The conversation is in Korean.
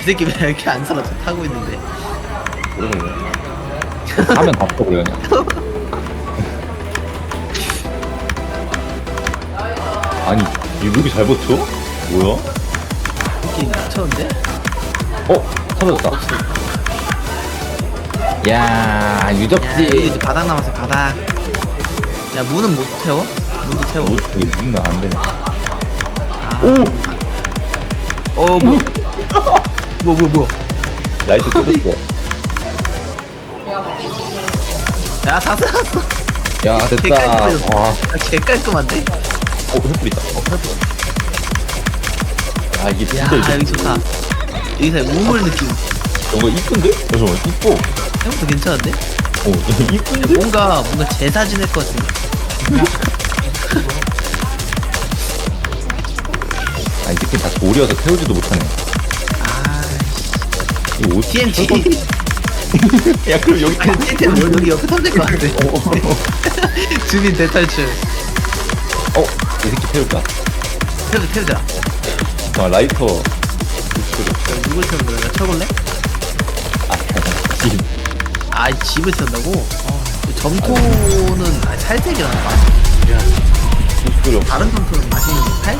이 새끼 왜 이렇게 안 살아? 저 타고 있는데. 모르겠네. 하면 다 떠버려 그냥. 아니 이 룩이 잘 버텨? 뭐야? 이렇게 미쳤는데? 어? 사라졌다. 야 야, 여기 유적지. 이제 바닥 남았어, 바닥. 야, 문은 못 태워? 문도 태워. 뭐 이게 무슨 안 되네. 아. 오 어, 뭐. 뭐, 뭐, 뭐. 라이트 뜯었어. 야, 다 살았어. 야개 됐다. 깔끔해졌어. 와. 야, 개 깔끔한데? 어 횃불 있다. 어 횃불. 아 이게 야, 진짜 여기 좋다. 여기서 우물 느낌. 뭔가 이쁜데? 잠시만 이뻐. 생각보다 괜찮은데? 어 이쁜데? 뭔가, 뭔가 제사 지낼 것 같은. 아 이 새끼 다 돌이어서 태우지도 못하네. 아, 이거 옷 TNT. 야 그럼 여기 아니, TNT 는 여기 옆에 터질 것 같아. 주민 대탈출. 어? 이 새끼 태울까? 태우자, 태우자. 아 라이터 야, 누굴 태우는 거야? 나 쳐볼래? 아 집. 아, 집을 태운다고? 어, 그 점토는 아, 살색이 나나 봐. 소리 없 다른 점토는 맛있는 데 살색이 있어.